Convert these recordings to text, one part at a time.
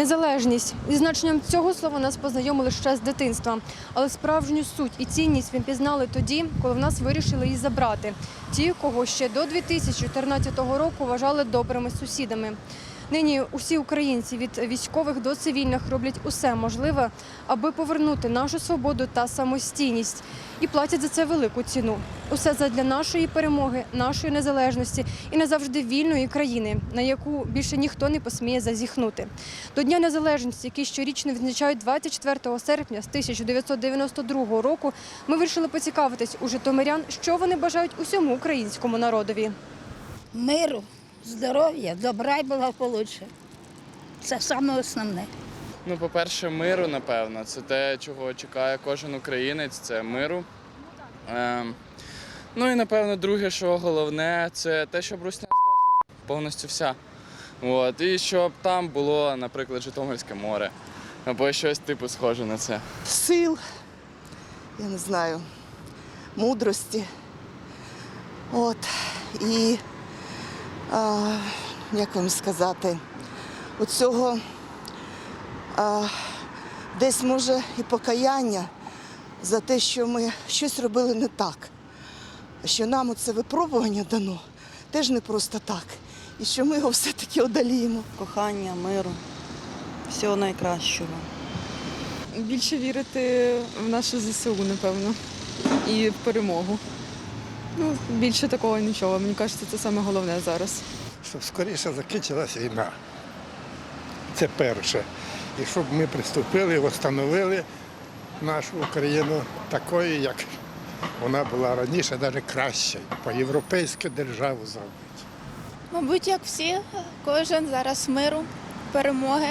Незалежність із значенням цього слова нас познайомили ще з дитинства, але справжню суть і цінність ми пізнали тоді, коли в нас вирішили її забрати. Ті, кого ще до 2014 року вважали добрими сусідами. Нині усі українці від військових до цивільних роблять усе можливе, аби повернути нашу свободу та самостійність, і платять за це велику ціну. Усе задля нашої перемоги, нашої незалежності і назавжди вільної країни, на яку більше ніхто не посміє зазіхнути. До Дня Незалежності, який щорічно відзначають 24 серпня з 1992 року, ми вирішили поцікавитись у житомирян, що вони бажають усьому українському народові. миру, здоров'я, добра і благополуччя. Це саме основне. Ну, по-перше, миру, напевно. Це те, чого чекає кожен українець, це миру. Ем, ну і напевно, друге, що головне, це те, щоб русня здохла. Повністю вся. От. І щоб там було, наприклад, Житомирське море. Або щось типу схоже на це. сил, я не знаю, мудрості. От. І, як вам сказати, оцього а, десь може і покаяння за те, що ми щось робили не так. Що нам оце випробування дано теж не просто так. І що ми його все-таки одоліємо. кохання, миру, всього найкращого. Більше вірити в нашу ЗСУ, напевно, і в перемогу. Ну, більше такого нічого. Мені кажеться, це саме головне зараз. щоб скоріше закінчилася війна. Це перше. І щоб ми приступили, встановили нашу Україну такою, як вона була раніше, навіть краще, по-європейськи державу зробити. Мабуть, як всі, кожен зараз миру, перемоги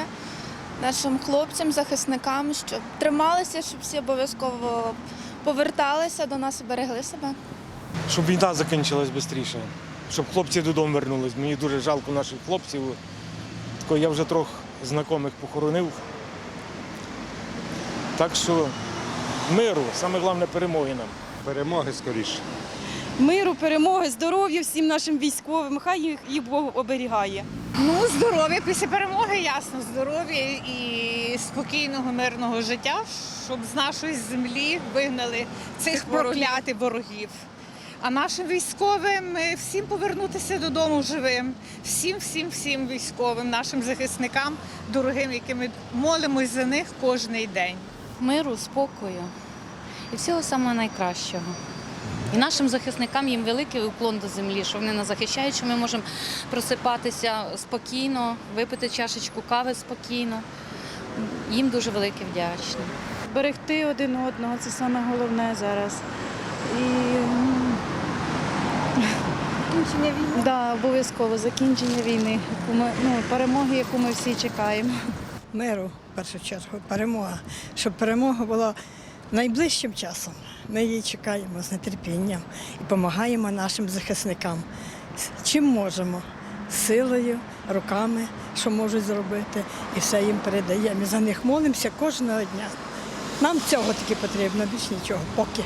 нашим хлопцям, захисникам, щоб трималися, щоб всі обов'язково поверталися до нас і берегли себе. Щоб війна закінчилась швидше, щоб хлопці додому вернулись. Мені дуже жалко наших хлопців. Я вже трьох знайомих похоронив. Так що миру, саме головне перемоги нам. Перемоги скоріше. миру, перемоги, здоров'я всім нашим військовим. Хай їх, їх Бог оберігає. Ну, здоров'я після перемоги, ясно, здоров'я і спокійного, мирного життя, щоб з нашої землі вигнали цих проклятих ворогів. А нашим військовим всім повернутися додому живим, всім, всім, всім військовим, нашим захисникам, дорогим, якими молимось за них кожний день. миру, спокою і всього самого найкращого. І нашим захисникам їм великий уклон до землі, що вони нас захищають, що ми можемо просипатися спокійно, випити чашечку кави спокійно. Їм дуже велике вдячні. Берегти один одного це саме головне зараз. І закінчення війни. Да, обов'язково закінчення війни, яку ми, ну, перемоги, яку ми всі чекаємо. Миру, в першу чергу, перемога. Щоб перемога була найближчим часом. Ми її чекаємо з нетерпінням і допомагаємо нашим захисникам. Чим можемо? Силою, руками, що можуть зробити, і все їм передаємо. І за них молимося кожного дня. Нам цього таки потрібно, більш нічого, поки.